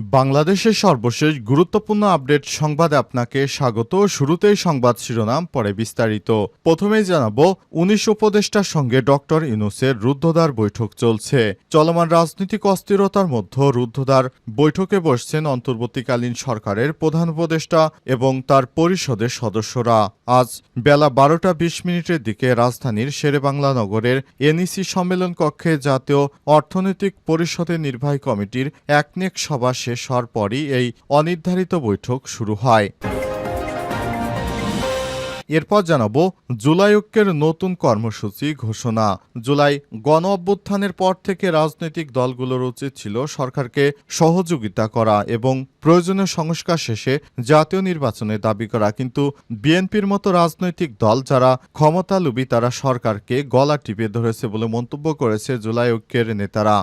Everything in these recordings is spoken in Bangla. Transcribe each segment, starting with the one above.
বাংলাদেশের সর্বশেষ গুরুত্বপূর্ণ আপডেট সংবাদে আপনাকে স্বাগত। শুরুতেই সংবাদ শিরোনাম, পরে বিস্তারিত। প্রথমেই জানাব, উনিশ উপদেষ্টার সঙ্গে ডক্টর ইউনুসের রুদ্ধদ্বার বৈঠক চলছে। চলমান রাজনৈতিক অস্থিরতার মধ্যে রুদ্ধদ্বার বৈঠকে বসছেন অন্তর্বর্তীকালীন সরকারের প্রধান উপদেষ্টা এবং তার পরিষদের সদস্যরা। আজ বেলা বারোটা বিশ মিনিটের দিকে রাজধানীর শেরেবাংলা নগরের এনইসি সম্মেলন কক্ষে জাতীয় অর্থনৈতিক পরিষদের নির্বাহী কমিটির একনেক সভা শেষ হওয়ার পরই এই অনির্ধারিত বৈঠক শুরু হয়। এরপর জানাব জুলাই ঐক্যের নতুন কর্মসূচি ঘোষণা। জুলাই গণ অভ্যুত্থানের পর থেকে রাজনৈতিক দলগুলোর উচিত ছিল সরকারকে সহযোগিতা করা এবং প্রয়োজনীয় সংস্কার শেষে জাতীয় নির্বাচনে দাবি করা। কিন্তু বিএনপির মতো রাজনৈতিক দল যারা ক্ষমতালুবী তারা সরকারকে গলা টিপে ধরেছে বলে মন্তব্য করেছে জুলাই ঐক্যের নেতারা।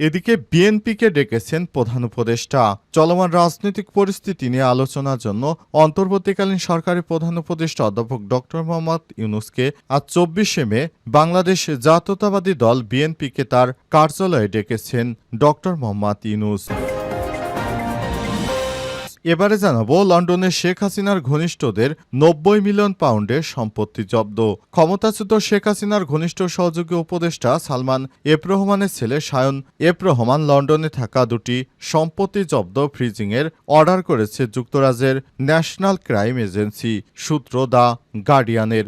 এদিকে বিএনপিকে ডেকেছেন প্রধান উপদেষ্টা। চলমান রাজনৈতিক পরিস্থিতি নিয়ে আলোচনার জন্য অন্তর্বর্তীকালীন সরকারি প্রধান উপদেষ্টা অধ্যাপক ডক্টর মোহাম্মদ ইউনুসকে আজ চব্বিশে মে বাংলাদেশ জাতীয়তাবাদী দল বিএনপিকে তার কার্যালয়ে ডেকেছেন ডক্টর মোহাম্মদ ইউনুস। এবারে জানাব লন্ডনে শেখ হাসিনার ঘনিষ্ঠদের নব্বই মিলিয়ন পাউন্ডের সম্পত্তি জব্দ। ক্ষমতাচ্যুত শেখ হাসিনার ঘনিষ্ঠ সহযোগী উপদেষ্টা সালমান এফ রহমানের ছেলে সায়ন এফ রহমান লন্ডনে থাকা দুটি সম্পত্তি জব্দ ফ্রিজিংয়ের অর্ডার করেছে যুক্তরাজ্যের ন্যাশনাল ক্রাইম এজেন্সি, সূত্র দা গার্ডিয়ানের।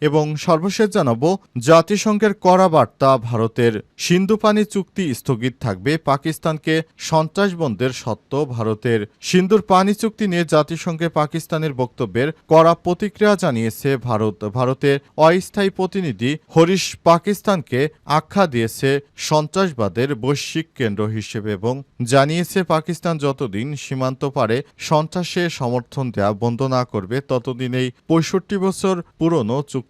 এবং সর্বশেষ জানাব, জাতিসংঘের কড়া বার্তা ভারতের। সিন্ধু পানি চুক্তি স্থগিত থাকবে পাকিস্তানকে সন্ত্রাসবন্ধের সত্ত্ব ভারতের। সিন্ধুর পানি চুক্তি নিয়ে জাতিসংঘে পাকিস্তানের বক্তব্যের কড়া প্রতিক্রিয়া জানিয়েছে ভারত। ভারতের অস্থায়ী প্রতিনিধি হরিশ পাকিস্তানকে আখ্যা দিয়েছে সন্ত্রাসবাদের বৈশ্বিক কেন্দ্র হিসেবে এবং জানিয়েছে পাকিস্তান যতদিন সীমান্ত পারে সন্ত্রাসে সমর্থন দেওয়া বন্ধ না করবে, ততদিন এই পঁয়ষট্টি বছর পুরনো চুক্তি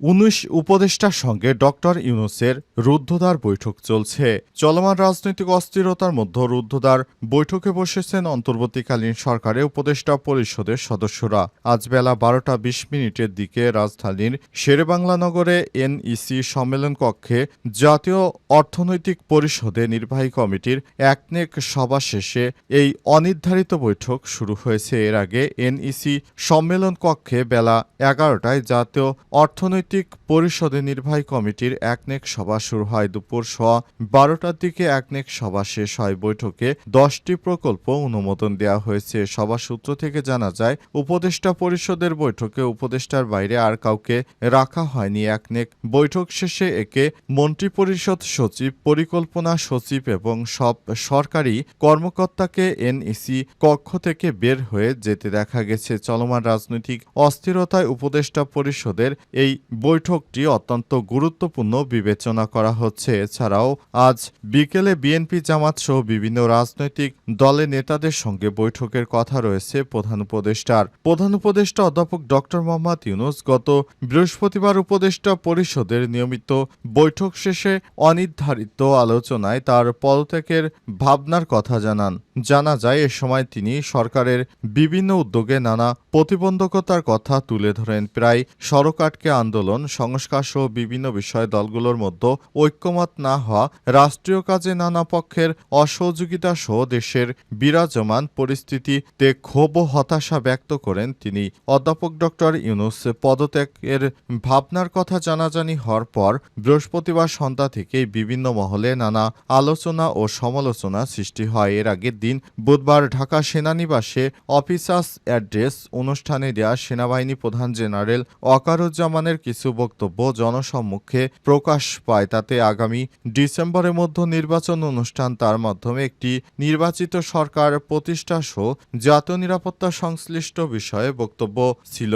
উনিশ উপদেষ্টার সঙ্গে ডক্টর ইউনুসের রুদ্ধদ্বার বৈঠক চলছে। চলমান রাজনৈতিক অস্থিরতার মধ্যে রুদ্ধদ্বার বৈঠকে বসেছেন অন্তর্বর্তীকালীন সরকারের উপদেষ্টা পরিষদের সদস্যরা। আজ বেলা বারোটা বিশ মিনিটের দিকে রাজধানীর শেরেবাংলা নগরে এনইসি সম্মেলন কক্ষে জাতীয় অর্থনৈতিক পরিষদে নির্বাহী কমিটির একনেক সভা শেষে এই অনির্ধারিত বৈঠক শুরু হয়েছে। এর আগে এনইসি সম্মেলন কক্ষে বেলা এগারোটায় জাতীয় অর্থনৈতিক পরিষদের নির্বাহী কমিটির একনেক সভা শুরু হয় দুপুর সোয়া বারোটার দিকে একনেক সভা শেষ হয় বৈঠকে। দশটি প্রকল্প অনুমোদন দেওয়া হয়েছে। সভা সূত্র থেকে জানা যায়, উপদেষ্টা পরিষদের বৈঠকে উপদেষ্টার বাইরে আর কাউকে রাখা হয়নি একনেক। বৈঠক শেষে একে মন্ত্রিপরিষদ সচিব, পরিকল্পনা সচিব এবং সব সরকারি কর্মকর্তাকে এনইসি কক্ষ থেকে বের হয়ে যেতে দেখা গেছে। চলমান রাজনৈতিক অস্থিরতায় উপদেষ্টা পরিষদের এই বৈঠকটি অত্যন্ত গুরুত্বপূর্ণ বিবেচনা করা হচ্ছে। এছাড়াও আজ বিকেলে বিএনপি জামাত সহ বিভিন্ন রাজনৈতিক দলের নেতাদের সঙ্গে বৈঠকের কথা রয়েছে প্রধান উপদেষ্টার। প্রধান উপদেষ্টা অধ্যাপক ডক্টর মোহাম্মদ ইউনুস গত বৃহস্পতিবার উপদেষ্টা পরিষদের নিয়মিত বৈঠক শেষে অনির্ধারিত আলোচনায় তার পদত্যাগের ভাবনার কথা জানান। জানা যায়, এ সময় তিনি সরকারের বিভিন্ন উদ্যোগে নানা প্রতিবন্ধকতার কথা তুলে ধরেন। প্রায় সড়ক আটকে আন্দোলন সংস্কার সহ বিভিন্ন বিষয়ে দলগুলোর মধ্যে ঐক্যমত না হওয়া, রাষ্ট্রীয় কাজে নানা পক্ষের অসহযোগিতা সহ দেশের বিরাজমান পরিস্থিতিতে ক্ষোভ হতাশা ব্যক্ত করেন তিনি। অধ্যাপক ডক্টর ইউনুস পদত্যাগের ভাবনার কথা জানাজানি হওয়ার পর বৃহস্পতিবার সন্ধ্যা থেকেই বিভিন্ন মহলে নানা আলোচনা ও সমালোচনা সৃষ্টি হয়। এর আগের দিন বুধবার ঢাকা সেনানিবাসে অফিসার্স অ্যাড্রেস অনুষ্ঠানে দেয়া সেনাবাহিনী প্রধান জেনারেল অকারুজ্জামানের কিছু কিছু বক্তব্য জনসম্মুখে প্রকাশ পায়। তাতে আগামী ডিসেম্বরের মধ্যে নির্বাচন অনুষ্ঠান, তার মাধ্যমে একটি নির্বাচিত সরকার প্রতিষ্ঠা সহ জাতীয় নিরাপত্তা সংশ্লিষ্ট বিষয়ে বক্তব্য ছিল।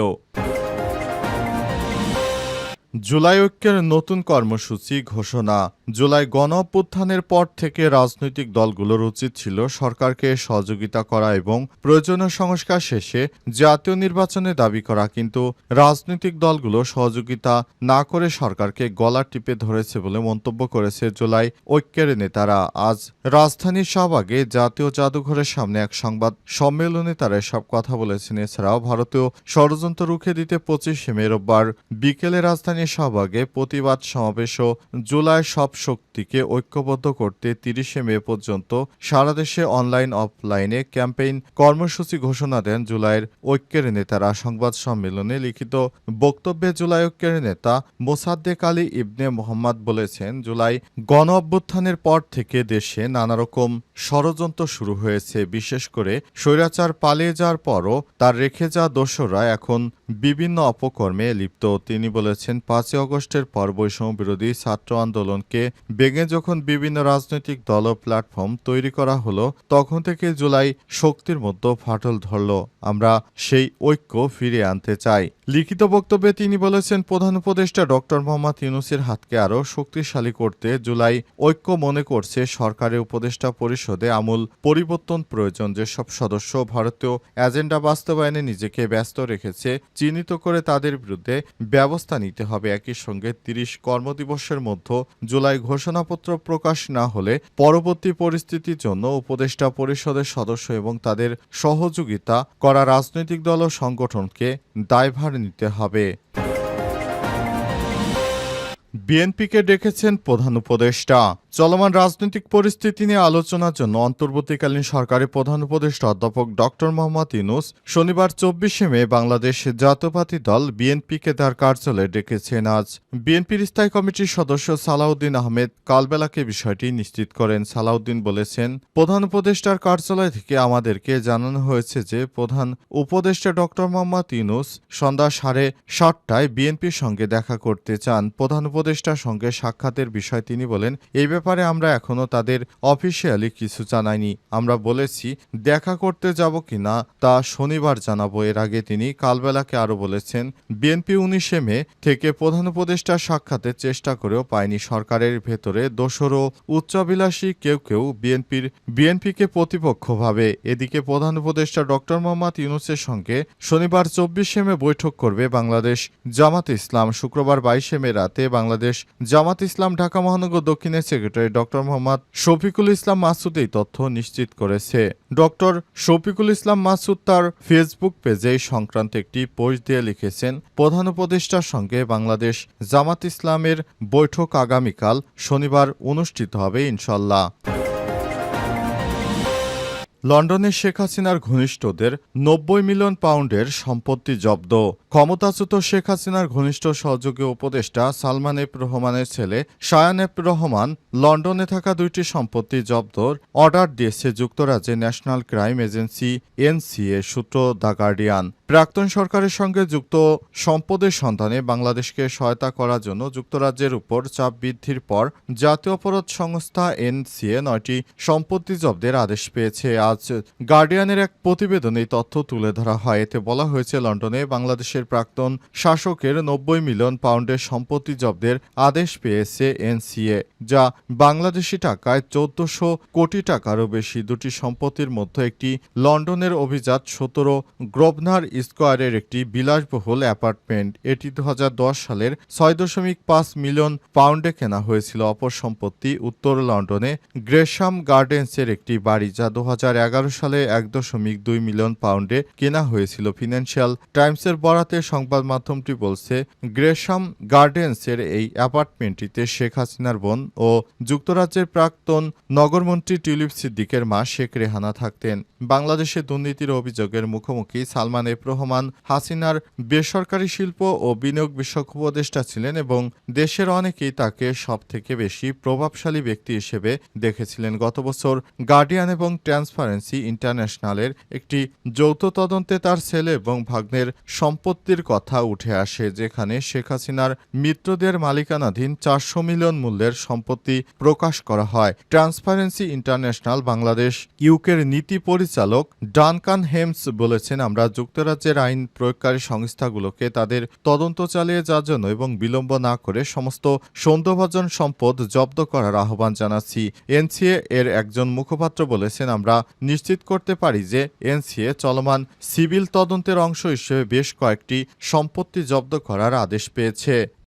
জুলাই ঐক্যের নতুন কর্মসূচি ঘোষণা। জুলাই গণ অভ্যুত্থানের পর থেকে রাজনৈতিক দলগুলোর উচিত ছিল সরকারকে সহযোগিতা করা এবং প্রয়োজনীয় সংস্কার শেষে জাতীয় নির্বাচনে দাবি করা, কিন্তু রাজনৈতিক দলগুলো সহযোগিতা না করে সরকারকে গলা টিপে ধরেছে বলে মন্তব্য করেছে জুলাই ঐক্যের নেতারা। আজ রাজধানীর শাহবাগে জাতীয় জাদুঘরের সামনে এক সংবাদ সম্মেলনে তারা এসব কথা বলেছেন। এছাড়াও ভারতীয় ষড়যন্ত্র রুখে দিতে পঁচিশে মে রোববার বিকেলে রাজধানীর শাহবাগে প্রতিবাদ সমাবেশ ও জুলাই সব শক্তিকে ঐক্যবদ্ধ করতে তিরিশে মে পর্যন্ত সারা দেশে অনলাইন, অফলাইনে ক্যাম্পেইন কর্মসূচি ঘোষণা দেন জুলাইয়ের ঐক্যের নেতারা। সংবাদ সম্মেলনে লিখিত বক্তব্যে জুলাই ঐক্যের নেতা মোসাদ্দেক আলী ইবনে মোহাম্মদ বলেছেন, জুলাই গণ অভ্যুত্থানের পর থেকে দেশে নানা রকম ষড়যন্ত্র শুরু হয়েছে। বিশেষ করে স্বৈরাচার পালিয়ে যাওয়ার পরও তার রেখে যাওয়া দোসররা এখন বিভিন্ন অপকর্মে লিপ্ত। তিনি বলেছেন, পাঁচই অগস্টের পর বৈষম্য বিরোধী ছাত্র আন্দোলনকে বেগে যখন বিভিন্ন রাজনৈতিক দল প্ল্যাটফর্ম তৈরি করা হলো, তখন থেকে জুলাই শক্তির মধ্যে ফাটল ধরল। আমরা সেই ঐক্য ফিরিয়ে আনতে চাই। লিখিত বক্তব্যে তিনি বলেছেন, প্রধান উপদেষ্টা ডক্টর মোহাম্মদ ইউনুসের হাতকে আরও শক্তিশালী করতে জুলাই ঐক্য মনে করছে সরকারের উপদেষ্টা পরিষদে আমূল পরিবর্তন প্রয়োজন। যেসব সদস্য ভারতীয় এজেন্ডা বাস্তবায়নে নিজেকে ব্যস্ত রেখেছে, চিহ্নিত করে তাদের বিরুদ্ধে ব্যবস্থা নিতে হবে। একই সঙ্গে তিরিশ কর্মদিবসের মধ্যে জুলাই ঘোষণাপত্র প্রকাশ না হলে পরবর্তী পরিস্থিতির জন্য উপদেষ্টা পরিষদের সদস্য এবং তাদের সহযোগিতা করা রাজনৈতিক দল ও সংগঠনকে দায়ভার নিতে হবে। বিএনপিকে ডেকেছেন প্রধান উপদেষ্টা। চলমান রাজনৈতিক পরিস্থিতি নিয়ে আলোচনার জন্য অন্তর্বর্তীকালীন সরকারের প্রধান উপদেষ্টা অধ্যাপক ডক্টর মোহাম্মদ ইউনুস শনিবার চব্বিশে মে বাংলাদেশ জাতীয়পাতি দল বিএনপিকে তার কার্যালয়ে ডেকেছেন। আজ বিএনপির স্থায়ী কমিটির সদস্য সালাউদ্দিন আহমেদ কালবেলাকে বিষয়টি নিশ্চিত করেন। সালাউদ্দিন বলেছেন, প্রধান উপদেষ্টার কার্যালয় থেকে আমাদেরকে জানানো হয়েছে যে প্রধান উপদেষ্টা ডক্টর মোহাম্মদ ইউনুস সন্ধ্যা সাড়ে সাতটায় বিএনপির সঙ্গে দেখা করতে চান। প্রধান উপদেষ্টার সঙ্গে সাক্ষাতের বিষয় তিনি বলেন, এই ব্যাপারে আমরা এখনও তাদের অফিসিয়ালি কিছু জানাইনি। আমরা বলেছি, দেখা করতে যাব কিনা তা শনিবার জানাব। এর আগে তিনি কালবেলাকে আরও বলেছেন, বিএনপি উনিশে মে থেকে প্রধান উপদেষ্টার সাক্ষাতের চেষ্টা করেও পায়নি সরকারের ভেতরে দোসরও উচ্চাভিলাষী কেউ কেউ বিএনপির, বিএনপিকে প্রতিপক্ষ ভাবে এদিকে প্রধান উপদেষ্টা ডক্টর মোহাম্মদ ইউনুসের সঙ্গে শনিবার চব্বিশে মে বৈঠক করবে বাংলাদেশ জামাত ইসলাম। শুক্রবার বাইশে মে রাতে বাংলাদেশ জামাত ইসলাম ঢাকা মহানগর দক্ষিণের সেক্রেটারি ডক্টর মোহাম্মদ শফিকুল ইসলাম মাসুদ এই তথ্য নিশ্চিত করেছে। ডক্টর শফিকুল ইসলাম মাসুদ তার ফেসবুক পেজে সংক্রান্ত একটি পোস্ট দিয়ে লিখেছেন, প্রধান উপদেষ্টার সঙ্গে বাংলাদেশ জামাত ইসলামের বৈঠক আগামীকাল শনিবার অনুষ্ঠিত হবে ইনশাল্লাহ লন্ডনে শেখ হাসিনার ঘনিষ্ঠদের নব্বই মিলিয়ন পাউন্ডের সম্পত্তি জব্দ। ক্ষমতাচ্যুত শেখ হাসিনার ঘনিষ্ঠ সহযোগী উপদেষ্টা সালমান এফ রহমানের ছেলে শায়ান এফ রহমান লন্ডনে থাকা দুইটি সম্পত্তি জব্দর অর্ডার দিয়েছে যুক্তরাজ্যের ন্যাশনাল ক্রাইম এজেন্সি এনসিএ সূত্র দ্য গার্ডিয়ান। প্রাক্তন সরকারের সঙ্গে যুক্ত সম্পদের সন্ধানে বাংলাদেশকে সহায়তা করার জন্য যুক্তরাজ্যের উপর চাপ বৃদ্ধির পর জাতীয় অপরাধ সংস্থা এনসিএ নয়টি সম্পত্তি জব্দের আদেশ পেয়েছে। আজ গার্ডিয়ানের এক প্রতিবেদনে তথ্য তুলে ধরা হয়। এতে বলা হয়েছে, লন্ডনে বাংলাদেশের প্রাক্তন শাসকের নব্বই মিলিয়ন পাউন্ডের সম্পত্তি জব্দের আদেশ পেয়েছে এনসিএ, যা বাংলাদেশি টাকায় চোদ্দশো কোটি টাকারও বেশি দুটি সম্পত্তির মধ্যে একটি লন্ডনের অভিজাত সতেরো গ্রোভনার স্কোয়ারের একটি বিলাসবহুল অ্যাপার্টমেন্ট। এটি দুহাজার দশ সালের ছয় দশমিক পাঁচ মিলিয়ন পাউন্ডে কেনা হয়েছিল। অপর সম্পত্তি উত্তর লন্ডনে গ্রেশাম গার্ডেন্সের একটি বাড়ি, যা দু হাজার এগারো সালে এক দশমিক দুই মিলিয়ন পাউন্ডে কেনা হয়েছিল। ফিনান্সিয়াল টাইমসের বরাতে সংবাদ মাধ্যমটি বলছে, গ্রেশাম গার্ডেন্সের এই অ্যাপার্টমেন্টটিতে শেখ হাসিনার বোন ও যুক্তরাজ্যের প্রাক্তন নগরমন্ত্রী টিউলিপ সিদ্দিকের মা শেখ রেহানা থাকতেন। বাংলাদেশে দুর্নীতির অভিযোগের মুখোমুখি সালমান এফ রহমান হাসিনার বেসরকারি শিল্প ও বিনিয়োগ বিষয়ক উপদেষ্টা ছিলেন এবং দেশের অনেকেই তাকে সবথেকে বেশি প্রভাবশালী ব্যক্তি হিসেবে দেখেছিলেন। গত বছর গার্ডিয়ান এবং ট্রান্সপারেন্সি ইন্টারন্যাশনালের একটি যৌথ তদন্তে তার ছেলে এবং ভাগ্নের সম্পত্তি সম্পত্তির কথা উঠে আসে, যেখানে শেখ হাসিনার মিত্রদের মালিকানাধীন চারশো মিলিয়ন মূল্যের সম্পত্তি প্রকাশ করা হয়। ট্রান্সপারেন্সি ইন্টারন্যাশনাল বাংলাদেশ ইউকের নীতি পরিচালক ডানকান হেমস বলেছেন, আমরা যুক্তরাজ্যের আইন প্রয়োগকারী সংস্থাগুলোকে তাদের তদন্ত চালিয়ে যাওয়ার জন্য এবং বিলম্ব না করে সমস্ত সন্দেহভাজন সম্পদ জব্দ করার আহ্বান জানাচ্ছি। এনসিএ এর একজন মুখপাত্র বলেছেন, আমরা নিশ্চিত করতে পারি যে এনসিএ চলমান সিভিল তদন্তের অংশ হিসেবে বেশ কয়েকটি সম্পত্তি জব্দ করার আদেশ পেয়েছে।